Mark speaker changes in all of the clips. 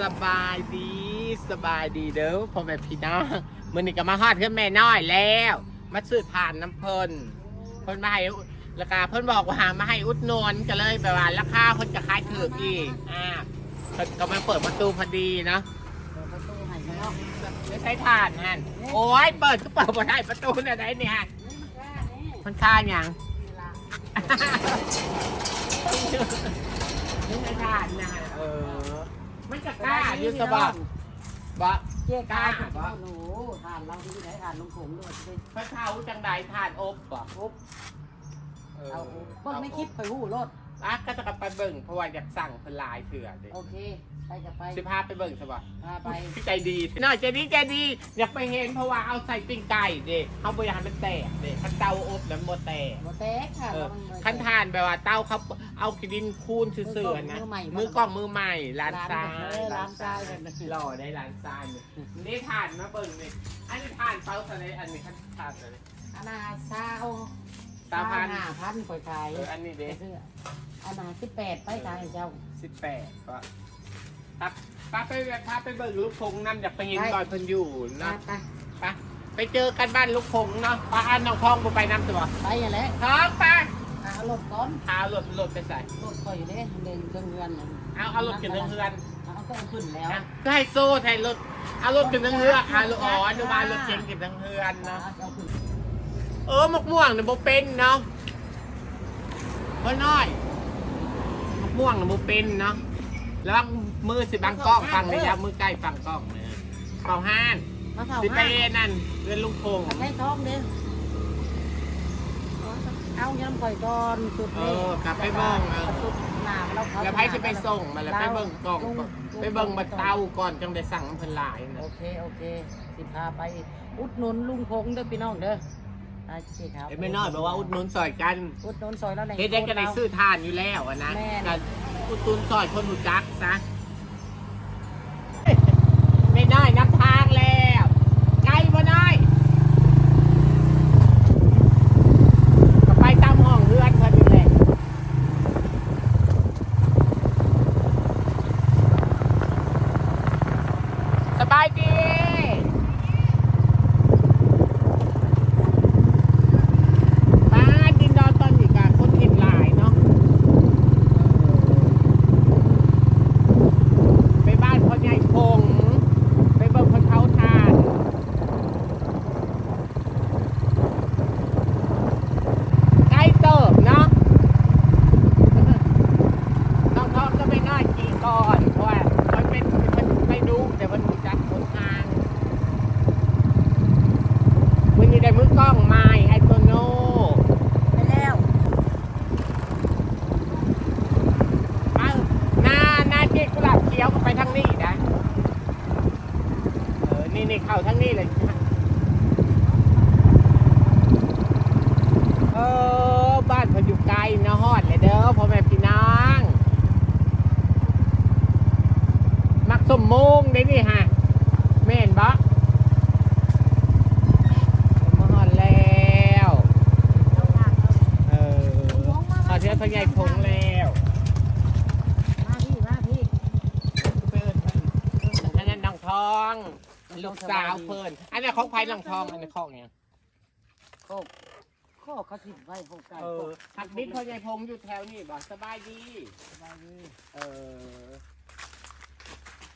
Speaker 1: สบายดีสบายดีเด้อพ่อแม่พี่น้องมื้อนี้ก็มาฮอดขึ้นแม่น้อยแล้ว มาซื้อผ่านน้ำเพิ่นเพิ่นมาให้ราคาเพิ่นบอกว่าหามาให้อุดหนนก็เลยแบบว่าราคาเพิ่นจะขายถูกอีกอ่าเพิ่นก็มาเปิดประตูพอดีเนาะ
Speaker 2: เปิดประตูให้ข้างนอก
Speaker 1: ไม่ใช่ผ่านฮั่นโอ้ยเปิดก็เปิดบ่ได้ประตูเนี่ยไหนเนี่ยฮั
Speaker 2: นกล้านี่
Speaker 1: มันค่าหยังไม่ใช่ผ่านนะฮะเออ มันจะกล้าอยู่สบายบ่
Speaker 2: เจ๊กล้าจะเข้าหนูทานเราที่ไหนทานลุงผงด้วยสิ
Speaker 1: พระเท้าจังใดทานอบบ่
Speaker 2: ปุ๊บเอาเบิ่งไม่คิดไปหู้รถ
Speaker 1: อะก็จะกลับไปเบิ่งเพราะว่าอยากสั่งเพิ่นหลายเถื่อเด้
Speaker 2: โอเค ไปกับไป
Speaker 1: สิพาไปเบิ่งซะบ่
Speaker 2: พาไป
Speaker 1: พี่ใจดีน้อยใจดีใจดีอยากไปเห็นเพราะว่าเอาใส่ปิ้งไก่เด้เฮาบ่อยากให้มันแตกเด้คันเตาอบแล้วมันบ่แตก
Speaker 2: หมดแตกค่ะ
Speaker 1: เออ
Speaker 2: ระวังเลย
Speaker 1: คันทานแบบว่าเตาเขาเอาขี้ดินคูนซื่อๆนะ
Speaker 2: มือใหม่
Speaker 1: มือกล้องมือใหม่ร้าน
Speaker 2: ร้าน
Speaker 1: ทราย
Speaker 2: เออร้านทรายแบบนั้น
Speaker 1: หล่อได้ร้านทรายนี่นี่ทานมาเบิ่งนี่อันนี้ทานเตาทะเลอันนี้คันทานทะเล
Speaker 2: อันนาซาโอ
Speaker 1: สามพัน
Speaker 2: ห้าพันข่อยขาย
Speaker 1: เอออันนี้เด้
Speaker 2: เสื้ออันนาสิบแปดไปขายให้เจ้า
Speaker 1: สิบแปดก็ ครับป้าไปป้าไปเบิ่งลูกพงน้ำอยากไปเห็น
Speaker 2: ไป
Speaker 1: ตอนเพิ่นอยู่
Speaker 2: ไป
Speaker 1: เนาะ
Speaker 2: ไป
Speaker 1: ไปไปเจอกันบ้านลูกพงเนาะป้าอันน้องทองบ่ไปน้ำตัว
Speaker 2: ไปอย่าแล้ว
Speaker 1: ท้องไป
Speaker 2: เอารถก่อน
Speaker 1: เอารถรถไปใส่
Speaker 2: รถข่อยเด้เดินเครื่องเรือนน่ะ
Speaker 1: เอาเอารถขึ้นเฮือน
Speaker 2: เอาก็เอาขึ้นแล้ว
Speaker 1: นะก็ให้โซ่ไทยรถเอารถขึ้นเฮือนเอารถอ๋อนึกว่ารถเก๋งขึ้นเฮือนเนาะ
Speaker 2: เอาขึ้น
Speaker 1: เออมะม่วงเนี่ยบ่เป็นเนาะพ่อน้อยมะม่วงเนี่ยบ่เป็นเนาะแล้ว มือสิบังกล้องฟังระยะมือใกล้ฟังกล้องเนี่ยเข้าห้าน
Speaker 2: มาเท่า
Speaker 1: สิไป
Speaker 2: ห้า
Speaker 1: นั่นเรือนลุงพง
Speaker 2: ใช้ท้องเด้อเอายำข่อยก่อนสุด
Speaker 1: เอ
Speaker 2: นี่
Speaker 1: อกลับไปเบิ่งเออ
Speaker 2: สุดหนาเราเขา
Speaker 1: แล้วไผสิไปส่งมาแล้วไปเบิ่งกล้องก่อนไปเบิ่งบัดเตาก่อนจังได้สั่งเพิ่นหลาย
Speaker 2: โอ
Speaker 1: นะ
Speaker 2: เคโอเค สิพาไปอุดหนุนลุงพงเด้อพี่น้องเด้ออาชีพครับ
Speaker 1: เอ้ยไม่น้อยบอกว่าอุดหนุนซอยกัน
Speaker 2: อุดหนุนซอยแล้วแหละ
Speaker 1: เฮ็ดได้ก็ได้ซื้อทานอยู่แล้วอะนะ
Speaker 2: แม่น
Speaker 1: ก็อุดหนุนซอยคนรู้จักซะไม่น้อยนับทางแล้วไกลบ่น้อยก็ไปตามห้องเรือนเพิ่นนี่แหละ สบายดีมาดินดอนตอนนี้กะคนเห็นหลายเนาะไปบ้านพ่อใหญ่พง ไปเบิ่งคนเขาทานใกล้เติบเนาะ น้องทองก็ไม่น่าขี่ก่อนเพราะว่ามันเป็นมันไม่รู้แต่มันรู้จักคนทางมันมีได้มือกล้องไม้ไอโตโน่
Speaker 2: ไปแล้ว
Speaker 1: อ้าวหน้าหน้าเจ๊กุหลาบเขียวก็ไปทางนี้นะเออนี่นี่เข้าทางนี้เลยเออบ้านเพนอยู่ไกลนะฮอดเลยเด้อพ่อแม่พี่น้อง มักสมโมง ได้นี่ฮะแม่นบะมาหอนแล้วเออขอเทียบพญายพงแล้ว
Speaker 2: มาพี่มาพี่
Speaker 1: เพิ่นอันนั้นน้องทองลูกสาวเพิ่นอันนี้นของไผ่น้องทองอันนี้ของเนี่ย
Speaker 2: โคกโคกเขาถิ่นไว้โคกไก่
Speaker 1: เอ
Speaker 2: โค
Speaker 1: อกหักดินพญายพงอยู่แถวนี้บ่สบายดี
Speaker 2: สบายดี
Speaker 1: เออ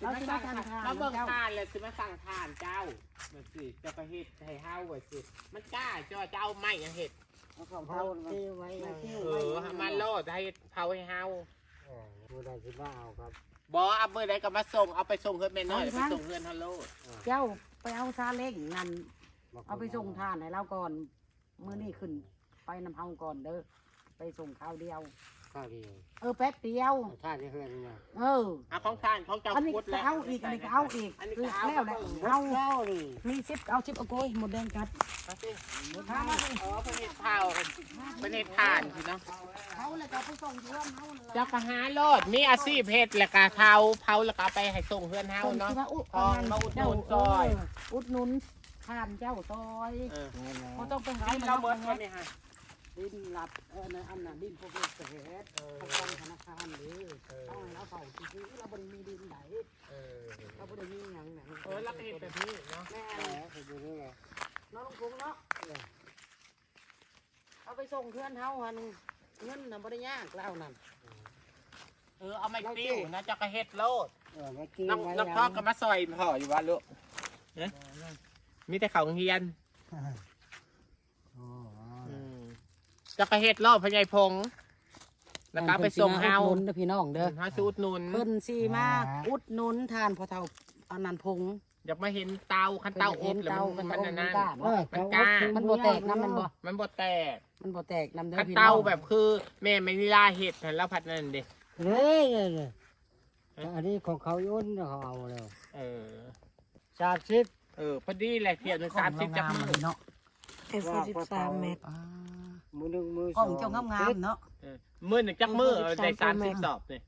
Speaker 2: เราสิมาสั่งทาน
Speaker 1: เราเบิ่ง
Speaker 2: เจ้า
Speaker 1: ทานเลยสิมาสั่งทานเจ้ามันสิจะไปเฮ็ดให้เฮาไว้สิมันกล้าจ้าเจ้าไม่ยังเฮ็ด
Speaker 2: เอาของเท่ามาติ้วไว้มาติ้ว
Speaker 1: เอ
Speaker 2: ไว้
Speaker 1: อมาโลดให้เผาให้เฮา
Speaker 2: บูได้สิบ้าเอาครับ
Speaker 1: บอเอาเมื่อใดก็มาส่งเอาไปส่งเพื่อนแม่น้อยไปส่งเพื่อนฮัลโหลด
Speaker 2: เจ้าไปเอาซาเล้งนั่นเอาไปส่งทานให้เราก่อนมื้อนี้ขึ้น ไปนำเฮาก่อนเด้อไปส่งข้าวเดียว
Speaker 3: ข้าวเดียว
Speaker 2: เออแป๊บเดียว
Speaker 3: ท่าที่เพื่อนนี่นะ
Speaker 2: เออ
Speaker 1: เอาของทานของเจ้า
Speaker 2: อันนี้
Speaker 1: พุทธ
Speaker 2: ก็
Speaker 1: แล้ว
Speaker 2: เอาอีกอันนี้ก็เอาอีก
Speaker 1: อันนี้
Speaker 2: คือ
Speaker 1: ก็เอา
Speaker 2: แล้วแหละ
Speaker 1: เอา
Speaker 2: เอา
Speaker 3: เจ้านี่
Speaker 2: มีซิปเอาซิปเอาโกยหมดแดงกัด
Speaker 1: เอาสิ
Speaker 2: ข้ามาเลย
Speaker 1: อ๋อเป็นเห็ดเผาเป็นเห็ดทานสิเนาะ
Speaker 2: เขาเลยก็ไปส่งเพื่อนเขาเลย
Speaker 1: เจ้าก็หาโลดมีอาชีพเห็ดแล้วก็เผาเผาแล้วก็เอาไปให้ส่งเพื่อนเฮา
Speaker 2: ส่ง
Speaker 1: เนาะ
Speaker 2: ที่ว่าอุด
Speaker 1: ทองมาอุดหนุนซอย
Speaker 2: เอุดหนุนทานเจ้าซอย
Speaker 1: เออ
Speaker 2: เขาต้องไปหา
Speaker 1: ให้เราเบิดคนนี่ฮะ
Speaker 2: ดินหลับเออในอันน่ะดินพวกเศษเขาตั้งธนาคารหรือเอาให้เราเฝ้าจริงๆเราบ่ได้มีดินไหน
Speaker 1: เรา
Speaker 2: บ่ได้มีหยังไหน
Speaker 1: เออแล้วก็เห็นแบบนี้เนาะ
Speaker 2: แม่
Speaker 3: เออไปดูนี่ไง
Speaker 2: น้องลุงพงเนาะเอาไปส่งเพื่อนเฮาหันเงินน่ะบ่ได้ยากแล้วนั่น
Speaker 1: เออเอาไม่ติ้วนะจะกระเฮ็ดโลด
Speaker 3: เออมากิน
Speaker 1: น้องน้องพ่อก็มาซอยพ่ออยู่ว่าลูกมีแต่เขาเฮียน จะกระเฮ็ดโลดพญายพงษ์แล้วก็เอาไปส่งเฮา
Speaker 2: อุดหนุนเด้อพี่น้องเด้อ
Speaker 1: เฮาสูดหนุน
Speaker 2: เพิ่นสิมาอุดหนุนทานพ่อเฒ่าอันนั้นพง
Speaker 1: อยากมาเห็นเตาคันเตาอบแล้ว
Speaker 2: มั
Speaker 1: มันนมันอันนั้น
Speaker 3: เออ
Speaker 1: มัน
Speaker 3: เขา
Speaker 1: กล้า
Speaker 2: มันบ่แตกน้ำมันบ่
Speaker 1: มันบ่แตก
Speaker 2: มันบ่แตกน้ำเด้อ
Speaker 1: คัน
Speaker 2: พี่น้
Speaker 1: เตา
Speaker 2: อง
Speaker 1: แบบคือ แม่ไม่นิลาเห็ดหั่นแล้วผัดนั่นเด้
Speaker 3: เฮ้ยเนี่ยเนี่ยอันนี้ของเขาย่นเขาเอาแล้ว
Speaker 1: เออ
Speaker 3: สามสิบ
Speaker 1: เออพอดีแหละเที่ยวหนึงสามสิบจักมือ
Speaker 2: เนาะ
Speaker 4: เอฟสิบสามเมตร
Speaker 3: มือหนึ่งมือก
Speaker 2: ล้
Speaker 3: ส
Speaker 2: อ
Speaker 3: องง
Speaker 2: เจ้างามๆเนาะ
Speaker 1: เออมือหนึ่งจักมือ
Speaker 4: เออ
Speaker 1: ได้
Speaker 4: สา
Speaker 1: สาม
Speaker 4: ม
Speaker 1: สิบ
Speaker 4: แม่
Speaker 1: สอบเนี่ย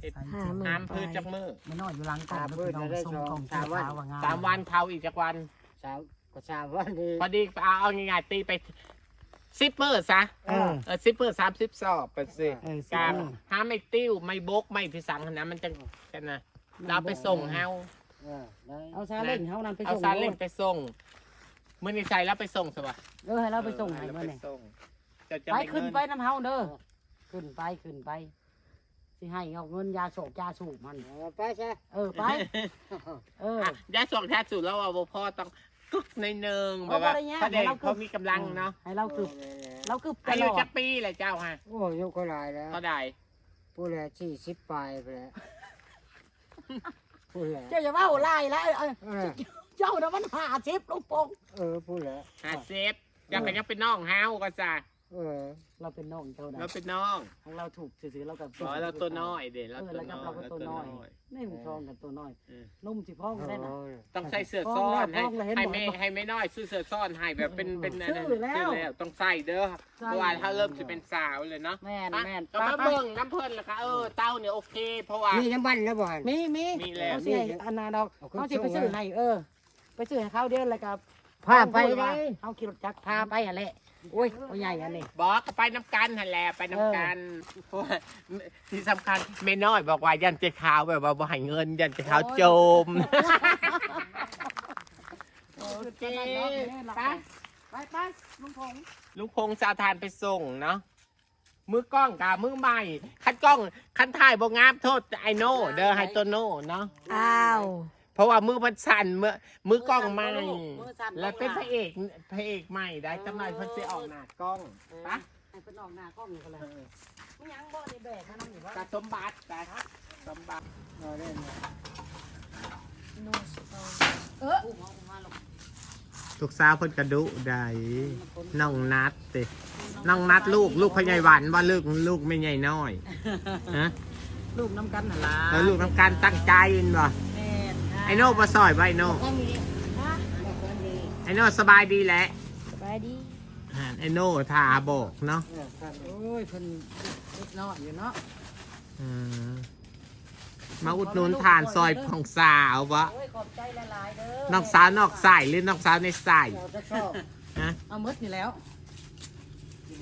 Speaker 1: เอ็ด
Speaker 4: ห้าหมื่น
Speaker 1: น้ำพืชจักมือ
Speaker 2: ไม่น้อยอยู่หลังกล้องเด้อพี่น้องส่งกล้องเจ้าขาวว่างาม
Speaker 1: สามวันเผาอีกจักวัน
Speaker 3: สามก็สามวันนี้
Speaker 1: พอดีเอาเอาง่ายๆตีไปสิบมือซะ
Speaker 3: เออ
Speaker 1: เออสิบมือสามสิบสอบไปสิ
Speaker 2: เออสิ
Speaker 1: การ
Speaker 2: เออ
Speaker 1: ห้ามไม่ติ้วไม่บกไม่พิสังขนาดมันจะกันนะเราไปส่งเฮา
Speaker 3: เออได้
Speaker 2: เอาซาเล้งเฮานั่นไป
Speaker 1: เอา
Speaker 2: ส่ง
Speaker 1: ซาเล้งไปส่ง มื่อนี้ใส่แล้วไปส่งสบะ
Speaker 2: เออให้เราไปส่งให้
Speaker 1: เรา
Speaker 2: มื้อ
Speaker 1: ไป
Speaker 2: นี้
Speaker 1: ส่งจะจะ
Speaker 2: ไป
Speaker 1: ด้
Speaker 2: ขึ้น
Speaker 1: เงิ
Speaker 2: ไปน้ำเฮาเด้อขึ้นไปขึ้นไปสิให้เอาเงินยาโศกยาสูบมัน
Speaker 3: เอาไปใช่
Speaker 2: เออไป เออ
Speaker 1: อะยาส่งแท้สุดแล้วว่าบ่พ่อต้องกึกในเนิงแบ
Speaker 2: เอา
Speaker 1: บว่า
Speaker 2: บ่ได้ยาก
Speaker 1: พระเด็ก
Speaker 2: ให้เรากึก
Speaker 1: เขามีกำลังเนาะ
Speaker 2: ให้เรากึบเรากึบต
Speaker 1: อา
Speaker 2: ล
Speaker 1: ยุ
Speaker 2: อ
Speaker 1: จั
Speaker 2: ด
Speaker 1: กปีเลยเจ้าฮะ
Speaker 3: โอ้ยกก็หลายแล้ว
Speaker 1: เท่าใด
Speaker 3: ผู้แหละสี่สิบปลายไปแล้วผู้แหละ
Speaker 2: เจ้าอย่าว่าไล่แล้วเออ
Speaker 3: เออ
Speaker 2: เจ้าน่ะมันหาเจ็บลูกโป่ง
Speaker 3: เออผู้แหละ
Speaker 1: หาเซฟยังเป็นยังเป็นน้องเฮาก็จ้ะ
Speaker 3: เออ
Speaker 2: เราเป็นน้องเจ้านะ
Speaker 1: เราเป็นน้อง
Speaker 2: ให้เราถูกซื่อๆเรากับ
Speaker 1: อ๋อเราตัวน้อยเด็เรา
Speaker 2: เออ
Speaker 1: ตัว
Speaker 2: แล้ว
Speaker 1: น้
Speaker 2: ก็
Speaker 1: อย
Speaker 2: เราก็ตัวน้อย นี่มันทองกับตัวน้อย
Speaker 1: เออ
Speaker 2: นุ่มสิพ้องได้นะ
Speaker 1: ต้องใส่เสื้อซ่อนให้
Speaker 2: ฟ้องแล้วเห็น
Speaker 1: ให้
Speaker 2: หมอ
Speaker 1: ไม่ให้ไม่น้อยซื้อเสื้อซ่อนให้แบบเป็นเป็นอันนั้น
Speaker 2: ซื้อแล้ว
Speaker 1: ซื้อแล้วต้องใส่เด้อ
Speaker 2: ใส่
Speaker 1: เพราะว่าถ้าเริ่มจะเป็นสาวเลยเนาะ
Speaker 2: แม่นแม่น
Speaker 1: ก็มาเบิ่งน้ำเพิ่นแล้วก็เออเต้าเนี่ยโอเค เพราะว่า
Speaker 3: มีน้ำมันแล้วบ่
Speaker 2: มีมี
Speaker 1: มีแล้ว
Speaker 2: เขาสิให้อันนั้นดอก
Speaker 3: เอาขึ้น
Speaker 2: เขาสิไปซื้อให้เออ ไปซื้อให้เขาเดือนแล้วกับ
Speaker 3: พาไปได้
Speaker 2: เอาขี่รถจักรพาไปอะไรโอ้ยโอ้ยใหญ่อันนี้
Speaker 1: บอกก็ไปน้ำกันหันแหละไปน้ำกันเพราะว่าที่สำคัญเมน้อยบอกว่ายันเจขาวแบบว่าบ่ให้เงิน ยันเจขาวโจมโอเคไป
Speaker 2: ไปไปลุงพงษ์
Speaker 1: ลุงพงษ์สาวทานไปส่งเนาะมือกล้องกับมือใหม่คันกล้องคันถ่ายบ่งามโทษไอโน่เด้อไฮโตโน่เนาะ
Speaker 4: อ้าว
Speaker 1: เพราะว่ามือมันสั่นมือมือกล้องใหม่
Speaker 2: มือสั่น
Speaker 1: แล้วเป็นพระเอกพระเอกใหม่ได้จำหน่ายเพิ่นสิออกหน้ากล้องปะ
Speaker 2: ให้เป็นออกหน้ากล้องนี่ก็เลยไม่ยังบ่นี่แบกมานั่งอยู่ว่า
Speaker 1: กับสมบัติแต่สมบัติ
Speaker 3: เอาเล่นเนี่ย
Speaker 2: เอออุ้มเอามาลง
Speaker 1: ลูกสาวเพิ่นกระดุได้น้องนัดติน้องนัดลูกลูกพ่อใหญ่หวานว่าลูกลูกไม่ใหญ่น้อยฮะ
Speaker 2: ลูกน้ำกันน่ะล่ะ
Speaker 1: แล้วลูกทำการตั้งใจเห็นบ่
Speaker 2: แม่น
Speaker 1: ไอโน่บ่ซอยบ่ไอโน่
Speaker 3: ข้างนี้
Speaker 4: ฮะ
Speaker 1: ไอโน่สบายดีแหละ
Speaker 4: สบายดี
Speaker 1: อ่าไอโน่ทาบอกเนาะ
Speaker 3: เออข้างนี้
Speaker 2: โอ้ยเพิ่นเล็กน้อยอยู่เนาะ
Speaker 1: อืมมาอุดหนุนทานซอยของสาวบ่
Speaker 2: โอ้ยขอบใจหลายๆเด้อ
Speaker 1: น้องสาวนอกใส่หรือน้องสาวในใส่
Speaker 3: เราจะชอบ
Speaker 1: ฮะ
Speaker 2: เอาหมดนี่แล้ว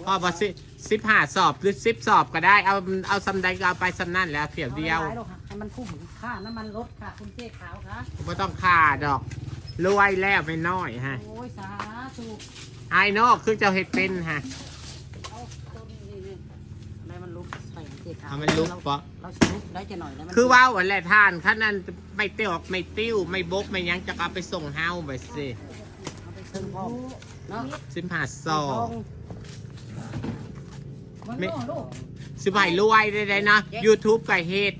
Speaker 1: พ่อบอกสิสิบห้าสอบหรือสิบสอบก็ได้เอาเอาสำใดก็เอาไปสำนั่นแหล้วเพียงเดียว
Speaker 2: อาหลาๆหรอกค่ะ ให้มันคุ้มค่าน้ำมันรถค่ะคุณเจ๊ขาวค่ะ
Speaker 1: ไม่ต้องขาดอกรวยแล้วไม่น้อยฮะ
Speaker 2: โอ้ยสาธุ
Speaker 1: ไอ้นอกคือเจ้าเห็ดเป็นฮะ
Speaker 2: เอาต้นนี่นี่อะไรมันลุกใส่เจ๊ขาว
Speaker 1: เอามันลุกปะ
Speaker 2: เราสิลุกได้จะหน่อยแล้วมัน
Speaker 1: คือว่าวันแรกท่านขั้นนั้นไม่เตี้ยวไม่ติ้ว ไม่บกไม่หยังจะเอาไปส่งเฮาไปสิ
Speaker 2: เอาไปเชิงพ่อเนาะ
Speaker 1: สิบห้าสอบ
Speaker 2: มัน
Speaker 1: ไม่
Speaker 2: โน่ลูก
Speaker 1: สิบห้ารวยได้เลยนะ YouTube กับเฮ็ด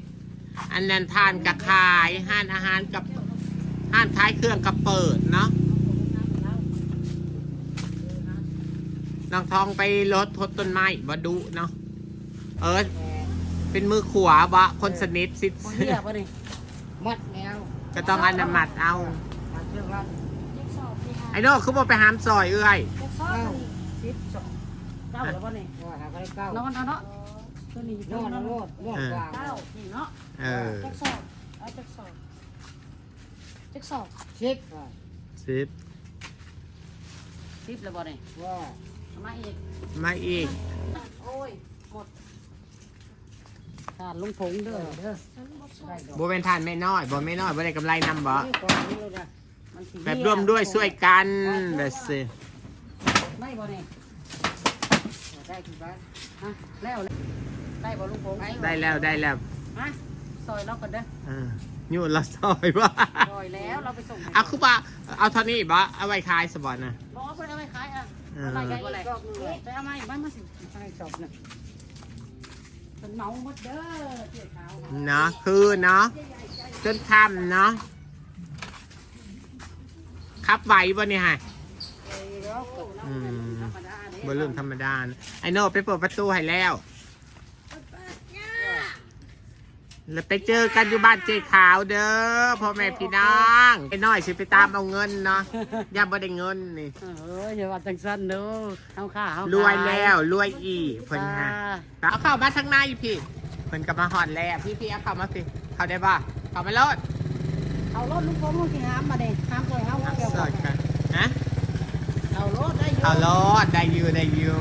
Speaker 1: อันนั้นทานกับขายห้านอาหารกับห้านขายเครื่องกับเปิดเนาะน้องทองไปรถทดต้นไม้มาดูเนาะเออ เป็นมือขวาบะคนสนิทสิ
Speaker 2: คนเหี้ยปะนี่
Speaker 3: มัดแนว
Speaker 1: ก็ต้องอันนมัดเอา
Speaker 3: มัดเชือกรัด
Speaker 4: เจ็กสอบดีค่ะ
Speaker 1: ไอ้โน่คือบ่ไปหามซอยเอ้ย
Speaker 4: เจ็กสอบดี
Speaker 2: สิบสองเก้าแล้วปะนี่
Speaker 3: ว่าหาอะไรเก้าน
Speaker 2: อนเอาเนาะตัวนี้
Speaker 3: นอนแล้วนอนนอนกลาง
Speaker 2: เก้านี่เนาะ
Speaker 1: เออ
Speaker 4: เจ็กสอบเอาเจ็กสอบเจ็กสอบ
Speaker 3: ชิดว่า
Speaker 1: สิบ
Speaker 2: สิบแล้วปะนี่
Speaker 3: ว่า
Speaker 2: เมาอีก
Speaker 1: มาอีก
Speaker 2: โอ้ย หมดทานลุงผงเด้อเด้อ
Speaker 4: ฉันบ่ชอ
Speaker 2: ได้
Speaker 4: บ
Speaker 2: ดอก
Speaker 1: บ่เป็นทานแม่น้อย บ่แม่น้อยบ่ได้กำไรนำบ่
Speaker 2: นี่ก่อนนี่เลยนะมันสิ
Speaker 1: แบบร่วมด้วยช่วยกันแบบสิ
Speaker 2: ได้บ่เนี่ยได้กี่บาทฮะแล้วเลยได้บ่ลุงผง
Speaker 1: ได้แล้วได้แล้ว
Speaker 2: ฮะ ซอยเราก่อนเด้อ
Speaker 1: อ่าอยู่ละซอยบ่
Speaker 2: ซอยแล้วเราไปส่งให้
Speaker 1: เอาคือว่าเอาเท่านี้บ่เอาไว้ขายสบ่น่ะ
Speaker 2: บอกว่าเอาไปขายอะ
Speaker 1: เออ
Speaker 2: อะไรกันอะไรไปเอามาอีกบ้านมาสิไปจบเนี่ยเป็นเมาหมดเด้อเจ้าขาว
Speaker 1: เนาะคือเนาะจนค่ำเนาะขับไหวบ่เนี่ยฮะอืมบ่เรื่องธรรมดานะไอ้โน่ไปเปิดประตูให้แล้ว แล้วไปเจอกันอยู่บ้านเจ๊ขาวเด้อพ่อแม่พี่น้องไอ้น้อยสิไปตามเอาเงินเนาะย่าบ่ได้เงินนี่
Speaker 2: เอออย่าว่าจังสันเด้อเฮาค่าเฮาร
Speaker 1: วยแล้วรวยอีก
Speaker 2: เพิ่
Speaker 1: เพิ่น
Speaker 2: น
Speaker 1: ฮะ
Speaker 2: ฮะ
Speaker 1: เอาเข้ามาทางในพี่เพิ่นก็มาหอดแล้วพี่พี่เอาเข้ามาสิเข้าได้ป่ะเข้ามาโลด
Speaker 2: เอารถลุงพงลุงสิหามมาเด้หามซอยเฮาเกี่ยว
Speaker 1: เสิ
Speaker 2: กับ
Speaker 1: ร์ชกันนะ
Speaker 2: เอารถได้อยู่
Speaker 1: เข้ารถได้อยู่ได้อยู่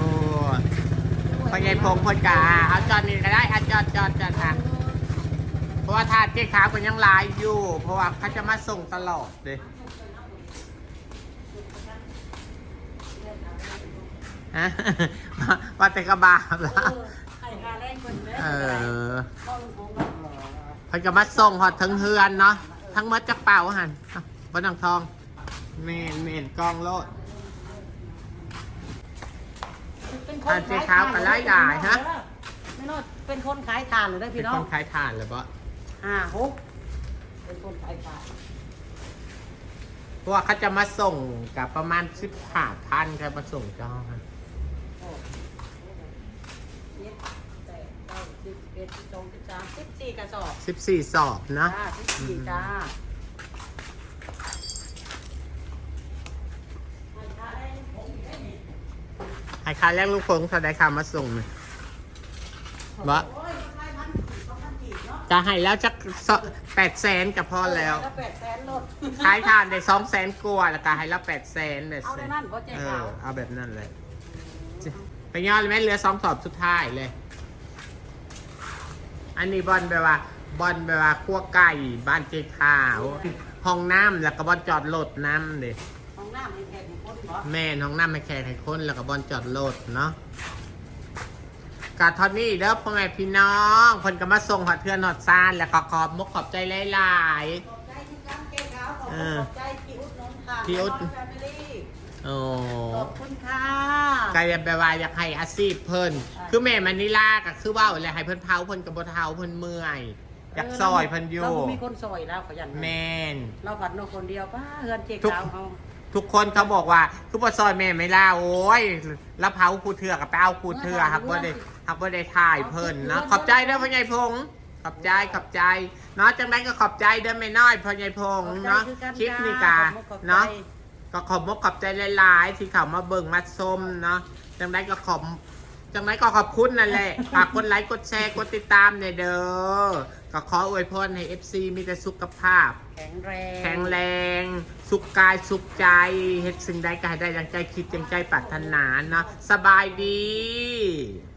Speaker 1: พ่อใหญ่พงษ์เพิ่นกะเอาจอดนี่ก็ได้เอาจอดจอดจอดอะเพ ราะว่าทาสเจ๊ขาวก็ยังหลายอยู่ เพราะว่าเขาจะมาส่งตลอดเลยฮะว่าแต่กระบาปแล้ว
Speaker 2: ไข่คาแรงเพิ่นเด้
Speaker 1: เออ
Speaker 2: พ่อลุงพงเนาะ
Speaker 1: เพิ่นก็มาส่งหอดทั้งเฮือนเนาะทั้งหมดจักเป่าหันอะบนนังทองเมนเมนกองโลด
Speaker 2: เป็นค
Speaker 1: อ่านเจ๊ขาวกับไล่ด่าฮะ
Speaker 2: ไม่นอดเป็นคนขายทานเลยได้
Speaker 1: เป็
Speaker 2: พี่
Speaker 1: น
Speaker 2: น้อ
Speaker 1: ค
Speaker 2: ง
Speaker 1: นขายถ่านเลยปะ
Speaker 2: ห้าหกเป็นคนขายทาน
Speaker 1: เพราะว่าเขาจะมาส่งกับประมาณสิบห้าพันครับมาส่งเจ้าฮะ
Speaker 2: เจ็ดแปดเก้าสิบเอ็ดสิบสองสิบสามสิบสี่กระสอบ
Speaker 1: สิบสี่สอบนะ
Speaker 2: จ้าสิบสี่จ้า
Speaker 1: ให้ค่าแรกลูกเฟิงเขาได้ค่ามาส่งเลยบะ
Speaker 2: โอ้ยขายพันสองพันกี่เนาะ
Speaker 1: จะให้แล้วจักแปดแสนกับพอแล้ว
Speaker 2: แล้ว แปดแสนลด
Speaker 1: ขายทานได้สองแสนกว่าแล้วก็ให้แล้วแปดแสนเลย
Speaker 2: เอาในนั่นก็เจ๊
Speaker 1: เอ
Speaker 2: ขา
Speaker 1: อ
Speaker 2: ว
Speaker 1: เอาแบบนั้นเลย ไปย่อเลยไหมเหลือสองสอบสุดท้ายเลย อันนี้บอลแบบว่า บอลแบบว่าคั่วไก่บ้านเจ๊ขาวห้องน้ำแล้วก็บอลจอดรถน้ำเด็
Speaker 2: ห้องน้ำมีแขกมีคนเหรอ
Speaker 1: แม่นห้องน้ำไม่แขกให้คนแล้วก็บอลจอดรถเนาะ กาทอนนี่เด้อพ่อแม่พี่น้องคนก็มาส่งหอดเทือนหอดซานแล้วก็ขอบมุกขอบใจหลายๆ
Speaker 2: ขอบใจที่การเจ๊ขาวขอบ
Speaker 1: เอ
Speaker 2: คุณ
Speaker 1: อ
Speaker 2: ขอบใจพี่อุดหนนค่ะ
Speaker 1: พี่อุด
Speaker 2: แฟมิลี่
Speaker 1: โอ้
Speaker 2: ขอบคุณค่ะ
Speaker 1: กายแบบว่าอยากให้อาชีพเพิ่น คือแม่มันนี่ลาก็คือเว่าอะไรให้เพิ่นเผาเพิ่นกับบ่เผาเพิ่นเมื่อยอยากซอยเพิ่นอยู่
Speaker 2: เรามีคนซอยแล้วขยัน
Speaker 1: แม่น
Speaker 2: เราผัดนกคนเดียวป้าเฮือนเจ๊
Speaker 1: ทุก
Speaker 2: ขาวเขา
Speaker 1: ทุกคนเขาบอกว่า คือบ่ซอยแม่ไม่ล่าโอ้ยแล้วเผาคูเถื่อกับไปเอาคูเถื่อหักบ่ได้ หักบ่ได้ถ่ายเพิ่นเนาะขอบใจเด้อพ่อใหญ่พงษ์ขอบใจขอบใจเนาะจังไดก็ขอบใจเด้อแม่น้อยพ่อใหญ่พงษ์เนาะคลิปนี้กาเนาะก็ขอบมกขอบใจหลายๆ ที่เขามาเบิ่งมาชมเนาะจังไดก็ขอบจังไดก็ขอบคุณนั่นแหละฝากกดไลค์กดแชร์กดติดตามเนี่ยเด้อก็ขออวยพรให้ FC มีแต่สุขภาพ
Speaker 2: แข็งแรง
Speaker 1: แข็งแรง สุขกายสุขใจเฮ็ดสิ่งใดก็ให้ได้ดังใจคิดดังใจปรารถนาเนาะสบายดี
Speaker 2: ได้บุญ